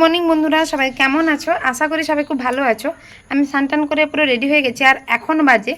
Morning বন্ধুরা, সবাই কেমন আছো? আশা করি সবাই খুব ভালো আছো। আমি সানটান করে পুরো রেডি হয়ে গেছি, আর এখন বাজে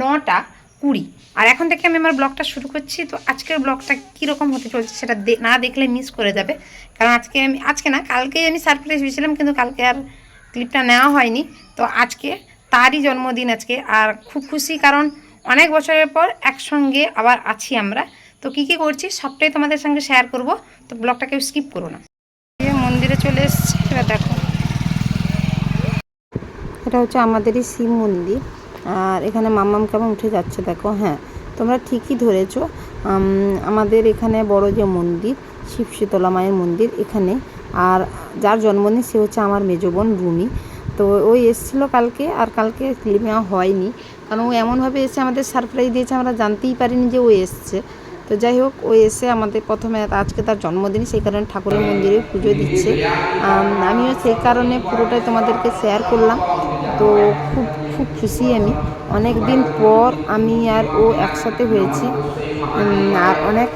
নটা কুড়ি। আর এখন থেকে আমি আমার ব্লগটা শুরু করছি। তো আজকের ব্লগটা কীরকম হতে চলছে সেটা না দেখলে মিস করে যাবে। কারণ আজকে আমি আজকে না, কালকে আমি সারপ্রাইজ হয়েছিলাম, কিন্তু কালকে আর ক্লিপটা নেওয়া হয়নি। তো আজকে তারই জন্মদিন আজকে, আর খুব খুশি কারণ অনেক বছরের পর একসঙ্গে আবার আছি আমরা। তো কী কী করছি, সবটাই তোমাদের সঙ্গে শেয়ার করব। তো ব্লগটা কেউ স্কিপ করো না। মন্দিরে চলে এসেছি, এবার দেখো। এটা হচ্ছে আমাদেরই শিব মন্দির, আর এখানে মাম্মাম কেমন উঠে যাচ্ছে দেখো হ্যাঁ তোমরা ঠিকই ধরেছ। আমাদের এখানে বড় যে মন্দির, শিব শীতলা মায়ের মন্দির এখানে, আর যার জন্মদিন সে হচ্ছে আমার মেজো বোন রুমি। তো ওই এসেছিল কালকে, আর কালকে ক্লিপ হয়নি, কারণ ও এমনভাবে এসে আমাদের সারপ্রাইজ দিয়েছে, আমরা জানতেই পারিনি যে ও এসছে। তো যাই হোক, ও এসে আমাদের প্রথমে আজকে তার জন্মদিন, সেই কারণে ঠাকুরের মন্দিরে পুজো দিচ্ছে। আমিও সেই কারণে পুরোটাই তোমাদেরকে শেয়ার করলাম। তো খুব খুব খুশি আমি। অনেক দিন পর আমি আর ও একসাথে হয়েছি। আর অনেক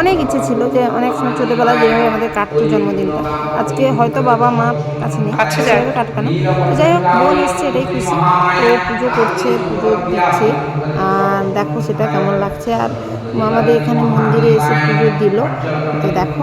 অনেক ইচ্ছে ছিল যে অনেক সময় ছোটোবেলায় যেভাবে আমাদের কাটতো জন্মদিনটা। আজকে হয়তো বাবা মা কাছে নেই। সেভাবে কাটবে না। তো যাই হোক বোন এসছে এটাই খুশি। ও পুজো করছে পুজো দিচ্ছে। আর দেখো সেটা কেমন লাগছে। আর আমাদের এখানে মন্দিরে এসে পুজো দিল। তো দেখো।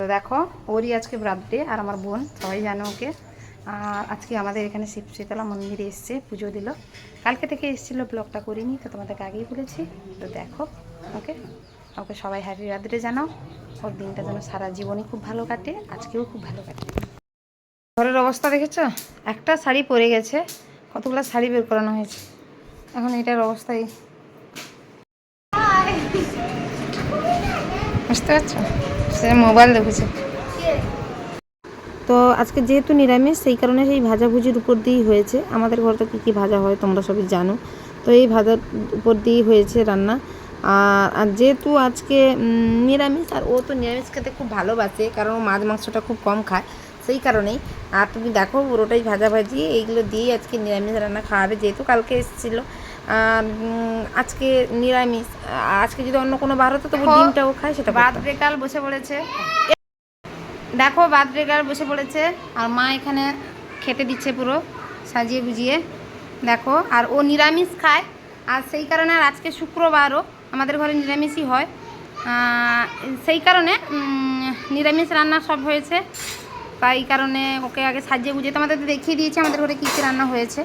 দেখো ওরই আজকে বার্থডে আর আমার বোন সবাই জানে ওকে। আর আজকে আমাদের এখানে শিব শীতলা মন্দিরে এসছে পুজো দিল। কালকে থেকে এসেছিল ব্লগটা করিনি তো তোমাদেরকে আগেই বলেছি। তো দেখো ওকে? ওকে সবাই হ্যাপি বার্থডে জানাও। ওর দিনটা যেন সারা জীবনই খুব ভালো কাটে আজকেও খুব ভালো কাটে। ঘরের অবস্থা দেখেছ? একটা শাড়ি পরে গেছে কতগুলো শাড়ি বের করানো হয়েছে। এখন এটার অবস্থাই। বুঝতে পারছ? সে মোবাইল দেখেছে। তো আজকে যেহেতু নিরামিষ সেই কারণে সেই ভাজাভুজির উপর দিয়েই হয়েছে। আমাদের ঘরে তো কী কী ভাজা হয় তোমরা সবই জানো। তো এই ভাজার উপর দিয়েই হয়েছে রান্না। আর যেহেতু আজকে নিরামিষ আর ও তো নিরামিষ খেতে খুব ভালোবাসে কারণ ও মাছ মাংসটা খুব কম খায় সেই কারণেই। আর তুমি দেখো পুরোটাই ভাজাভাজি এইগুলো দিয়েই আজকে নিরামিষ রান্না খাওয়াবে যেহেতু কালকে এসেছিল। আজকে নিরামিষ আজকে যদি অন্য কোনো বার হতো তবু ডিমটাও খায় সেটা বার্থডে কাল বসে পড়েছে। দেখো বার্থডে গার্ল বসে পড়েছে, আর মা এখানে খেতে দিচ্ছে পুরো, সাজিয়ে গুজিয়ে। দেখো, আর ও নিরামিষ খায়, আর সেই কারণে আর আজকে শুক্রবারও আমাদের ঘরে নিরামিষই হয়। সেই কারণে নিরামিষ রান্না সব হয়েছে। তাই কারণে ওকে আগে সাজিয়ে গুজিয়ে, তোমাদের দেখিয়ে দিয়েছি আমাদের ঘরে কী কী রান্না হয়েছে।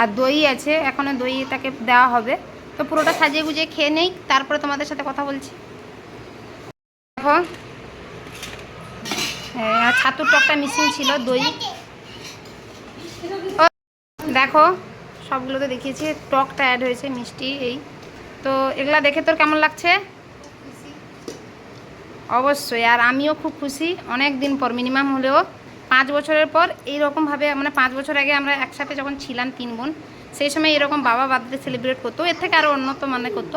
আর দই আছে এখনও দই তাকে দেওয়া হবে। তো পুরোটা সাজিয়ে গুজিয়ে খেয়ে নেই, তারপরে তোমাদের সাথে কথা বলছি। দেখো ছাতুর টকটা মিসিং ছিল, দই। দেখো সবগুলো তো দেখিয়েছি, টকটা অ্যাড হয়েছে, মিষ্টি এই। তো এগুলা দেখে তোর কেমন লাগছে? অবশ্যই, আর আমিও খুব খুশি অনেক দিন পর মিনিমাম হলেও পাঁচ বছরের পর এই রকমভাবে মানে পাঁচ বছর আগে আমরা একসাথে যখন ছিলাম তিন বোন, সেই সময় এরকম বাবা বার্থডে সেলিব্রেট করতো, এর থেকে আরও উন্নত মানে করতো।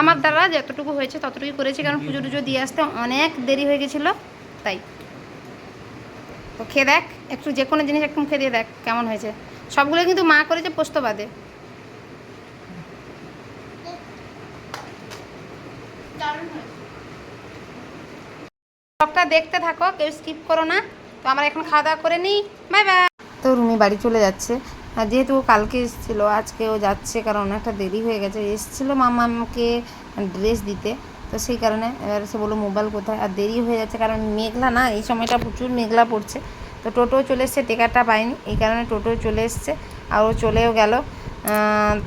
আমার দ্বারা যতটুকু হয়েছে ততটুকু করেছি, কারণ পুজো টুজো দিয়ে আসতে অনেক দেরি হয়ে গেছিল, তাই। তো খেয়ে দেখ, একটু যে কোনো জিনিস একটু মুখে দিয়ে দেখ কেমন হয়েছে। সবগুলো কিন্তু মা করেছে পোস্ত বাদে। সবটা দেখতে থাকো, কেউ স্কিপ করো না। তো আমরা এখন খাওয়া দাওয়া করে নিই। বাই বাই তো রুমি বাড়ি চলে যাচ্ছে। যেহেতু ও কালকে এসেছিল, আজকে ও যাচ্ছে, কারণ অনেকটা দেরি হয়ে গেছে। এসেছিল মামা আমাকে ড্রেস দিতে। তো সেই কারণে এবার সে বলল, মোবাইল কোথায়? আর দেরি হয়ে যাচ্ছে কারণ মেঘলা না, এই সময়টা প্রচুর মেঘলা পড়ছে। তো টোটো চলে এসছে, টেকারটা পাইনি এই কারণে টোটো চলে এসছে আর ও চলেও গেল।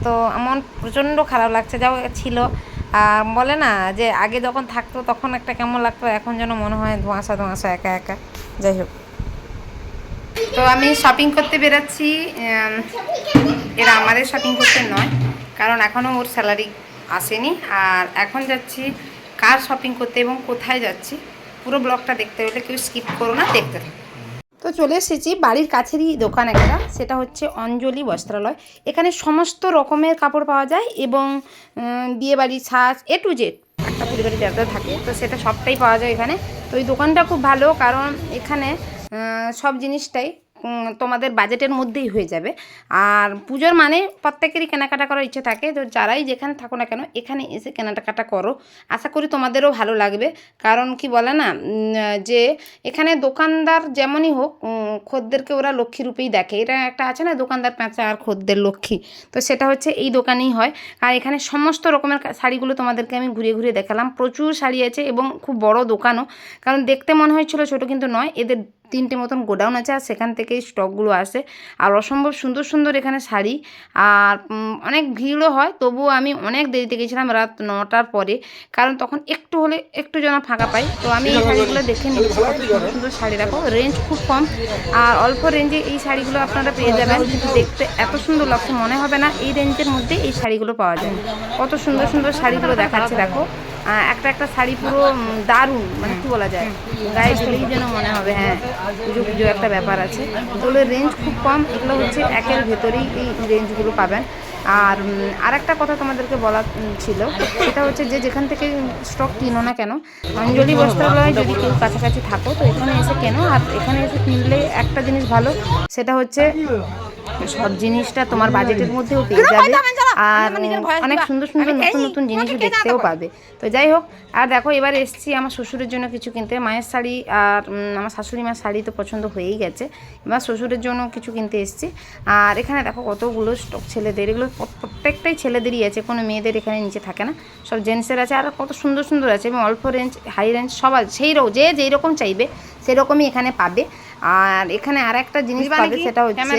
তো আমার প্রচণ্ড খারাপ লাগছে যাও ছিল। আর বলে না যে আগে যখন থাকতো তখন একটা কেমন লাগতো, এখন যেন মনে হয় ধোঁয়াশা ধোঁয়াশা, একা একা। যাই হোক। তো আমি শপিং করতে বেরাচ্ছি এরা আমাদের শপিং করতে নয়, কারণ এখনও ওর স্যালারি আসেনি। আর এখন যাচ্ছি কার শপিং করতে এবং কোথায় যাচ্ছি পুরো ব্লগটা দেখতে হলে কেউ স্কিপ করো না দেখতে থাকো। তো চলে এসেছি বাড়ির কাছেরই দোকান একটা সেটা হচ্ছে অঞ্জলি বস্ত্রালয়। এখানে সমস্ত রকমের কাপড় পাওয়া যায় এবং উম, বিয়েবাড়ির সাজ এ টু জেড একটা পরিবারের যাতে থাকে তো সেটা সবটাই পাওয়া যায় এখানে। তো এই দোকানটা খুব ভালো কারণ এখানে সব জিনিসটাই তোমাদের বাজেটের মধ্যেই হয়ে যাবে। আর পুজোর মানে প্রত্যেকেরই কেনাকাটা করার ইচ্ছে থাকে। তো যারাই যেখানে থাকো না কেন, এখানে এসে কেনাকাটা করো। আশা করি তোমাদেরও ভালো লাগবে। কারণ কি বলে না যে এখানে দোকানদার যেমনই হোক খদ্দেরকে ওরা লক্ষ্মী রূপেই দেখে। এটা একটা আছে না, দোকানদার পেঁচা আর খদ্দের লক্ষ্মী। তো সেটা হচ্ছে এই দোকানেই হয়। আর এখানে সমস্ত রকমের শাড়িগুলো তোমাদেরকে আমি ঘুরিয়ে ঘুরিয়ে দেখালাম। প্রচুর শাড়ি আছে এবং খুব বড় দোকানও। কারণ দেখতে মনে হয়েছিল ছোট কিন্তু নয়। এদের তিনটে মতন গোডাউন আছে আর সেখান থেকেই স্টকগুলো আসে। আর অসম্ভব সুন্দর সুন্দর এখানে শাড়ি। আর অনেক ভিড়ও হয়, তবুও আমি অনেক দেরিতে গেছিলাম রাত নটার পরে। কারণ তখন একটু হলে একটু যেন ফাঁকা পাই। তো আমি এই শাড়িগুলো দেখে নিচ্ছি সুন্দর সুন্দর শাড়ি রাখো রেঞ্জ খুব কম। আর অল্প রেঞ্জে এই শাড়িগুলো আপনারা পেয়ে যাবেন। কিন্তু দেখতে এত সুন্দর লাগছে, মনে হবে না এই রেঞ্জের মধ্যে এই শাড়িগুলো পাওয়া যায়। কত সুন্দর সুন্দর শাড়িগুলো দেখাচ্ছে, দেখো। একটা একটা শাড়ি পুরো দারুণ মানে কি বলা যায়? গায়ে দিলেই যেন মনে হবে হ্যাঁ পুজো পুজো একটা ব্যাপার আছে। এগুলোর রেঞ্জ খুব কম এগুলো হচ্ছে একের ভেতরেই এই রেঞ্জগুলো পাবেন। আর আর একটা কথা তোমাদেরকে বলা ছিল সেটা হচ্ছে যে যেখান থেকে স্টক কিনো না কেন অঞ্জলি বস্ত্রালয় যদি কেউ কাছাকাছি থাকো তো এখানে এসে কেনো আর এখানে এসে কিনলে একটা জিনিস ভালো সেটা হচ্ছে সব জিনিসটা তোমার বাজেটের মধ্যেও পেয়ে যাবে। আর অনেক সুন্দর সুন্দর নতুন নতুন জিনিসও দেখতেও পাবে। তো যাই হোক আর দেখো এবার এসছি আমার শ্বশুরের জন্য কিছু কিনতে। মায়ের শাড়ি আর আমার শাশুড়ি মায়ের শাড়ি তো পছন্দ হয়েই গেছে। এবার শ্বশুরের জন্য কিছু কিনতে এসছি। আর এখানে দেখো কতগুলো স্টক ছেলেদের। এগুলো প্রত্যেকটাই ছেলেদেরই আছে। কোনো মেয়েদের এখানে নিচে থাকে না। সব জেন্টসের আছে। আর কত সুন্দর সুন্দর আছে। এবং অল্প রেঞ্জ হাই রেঞ্জ সবার সেই যে যেই রকম চাইবে সেরকমই এখানে পাবে। আর এখানে আর একটা জিনিস পাবে সেটা হচ্ছে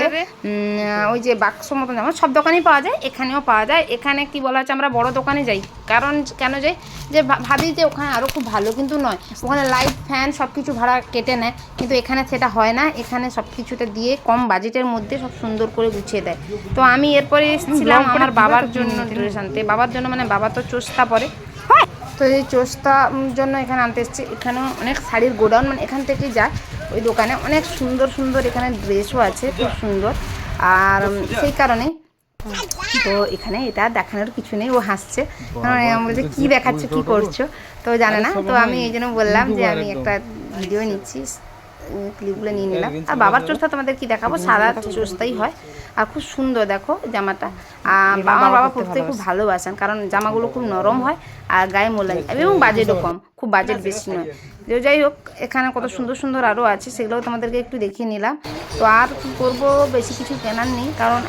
ওই যে বাক্স মতন যেমন সব দোকানেই পাওয়া যায় এখানেও পাওয়া যায়। এখানে কি বলা হচ্ছে আমরা বড় দোকানে যাই। কারণ কেন যাই যে ভাবি যে ওখানে আরও খুব ভালো কিন্তু নয়। ওখানে লাইট ফ্যান সব কিছু ভাড়া কেটে নেয় কিন্তু এখানে সেটা হয় না। এখানে সব কিছুটা দিয়ে কম বাজেটের মধ্যে সব সুন্দর করে গুছিয়ে দেয়। তো আমি এরপরে এসেছিলাম আমার বাবার জন্য ড্রেস আনতে। বাবার জন্য মানে বাবা তো চোস্তা পরে। তো এই চোস্তা জন্য এখানে আনতে এসেছি। এখানেও অনেক শাড়ির গোডাউন মানে এখান থেকেই যায়। ওই দোকানে অনেক সুন্দর সুন্দর এখানে ড্রেসও আছে, খুব সুন্দর। আর সেই কারণে তো এখানে এটা দেখানোর কিছু নেই, ও হাসছে। কারণ আমি বলছে, কী দেখাচ্ছ, কী করছ? তো জানে না। তো আমি এই জন্য বললাম যে আমি একটা ভিডিও নিচ্ছি। ক্লিপগুলো নিয়ে নিলাম। আর বাবার চোস্তা তোমাদের কি দেখাবো সাদা চোস্তাই হয়। আর খুব সুন্দর দেখো জামাটা। আর আমার বাবা পরতে খুব ভালোবাসেন কারণ জামাগুলো খুব নরম হয় আর গায়ে মোলাই এবং বাজেটও কম খুব বাজেট বেশি নয়। তো যাই হোক এখানে কত সুন্দর সুন্দর আরও আছে সেগুলো তোমাদেরকে একটু দেখিয়ে নিলাম। তো আর কি করব বেশি কিছু কেনার নেই কারণ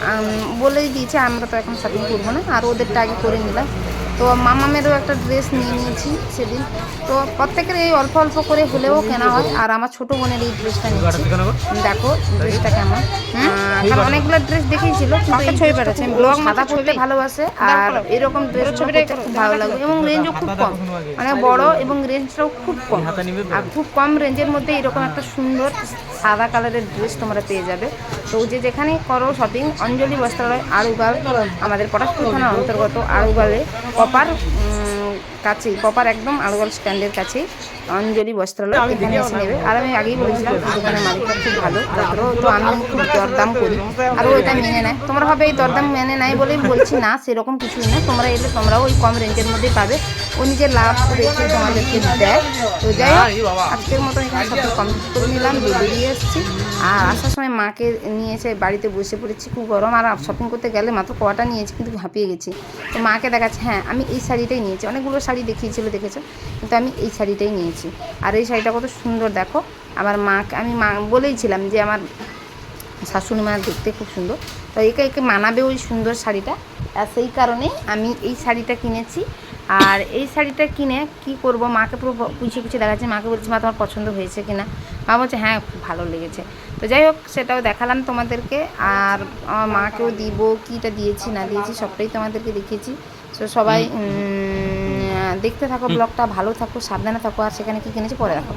বলেই দিয়েছে আমরা তো এখন শপিং করব না। আর ওদেরটা আগে করে নিলাম। তো মামামেরও একটা ড্রেস নিয়ে নিয়েছি সেদিন। তো প্রত্যেকের এই অল্প অল্প করে হলেও কেনা হয়। আর আমার ছোট বোনের এই ড্রেসটা নিচ্ছি দেখো ড্রেসটা কেমন। কারণ অনেকগুলো ড্রেস দেখিয়েছিল কিন্তু ছবি পাঠাচ্ছে ব্লগ সাদা পড়তে ভালোবাসে আর এরকম ড্রেস ছবিটা খুব ভালো লাগে। এবং রেঞ্জও খুব কম। মানে বড় এবং রেঞ্জটাও খুব কম। আর খুব কম রেঞ্জের মধ্যে এরকম একটা সুন্দর সাদা কালারের ড্রেস তোমরা পেয়ে যাবে। তো যে যেখানে করো শপিং অঞ্জলি বস্ত্রালয় আড়ুগাল আমাদের পটাশপুর থানার অন্তর্গত আরুবালে কপার কাছেই কপার একদম আড়ুগাল স্ট্যান্ডের কাছেই অঞ্জলি বস্ত্রালয় এখানে এসে নেবে। আর আমি আগেই বলেছিলাম দোকানের মালিকটা খুব ভালো তারপরেও তো আমি খুব দরদাম করি। আর ও এটা মেনে নেয়। তোমরা ভাবে এই দরদাম মেনে নেয় বলেই বলছি না সেরকম কিছুই না। তোমরা এলে তোমরাও ওই কম রেঞ্জের মধ্যেই পাবে। ও নিজের লাভ রেখে তোমাদেরকে দেয়। তো যাই হোক আজকের মতো এখানে সব কমপ্লিট করে নিলাম বেরিয়ে এসেছি। আর আসার সময় মাকে নিয়ে এসে বাড়িতে বসে পড়েছি। খুব গরম আর শপিং করতে গেলে মাত্র কটা নিয়েছি কিন্তু হাঁপিয়ে গেছি। তো মাকে দেখাচ্ছে হ্যাঁ আমি এই শাড়িটাই নিয়েছি। অনেকগুলো শাড়ি দেখিয়েছিল, দেখেছ? কিন্তু আমি এই শাড়িটাই নিয়েছি। আর এই শাড়িটা কত সুন্দর, দেখো। আমার মাকে, আমি মা, বলেইছিলাম যে আমার শাশুড়ি মা দেখতে খুব সুন্দর। তো একে একে মানাবে ওই সুন্দর শাড়িটা। আর সেই কারণে আমি এই শাড়িটা কিনেছি। আর এই শাড়িটা কিনে কি করব? মাকে পুরো পুছিয়ে পুছিয়ে দেখাচ্ছি। মাকে বলছি, মা, তোমার পছন্দ হয়েছে কিনা মা বলছে হ্যাঁ খুব ভালো লেগেছে। তো যাই হোক, সেটাও দেখালাম তোমাদেরকে। আর আমার মাকেও দিব কীটা দিয়েছি, না দিয়েছি, সবটাই তোমাদেরকে দেখিয়েছি। তো সবাই দেখতে থাকো ব্লগটা ভালো থাকো সাবধানে থাকো আর সেখানে কি কিনেছি পরে রাখো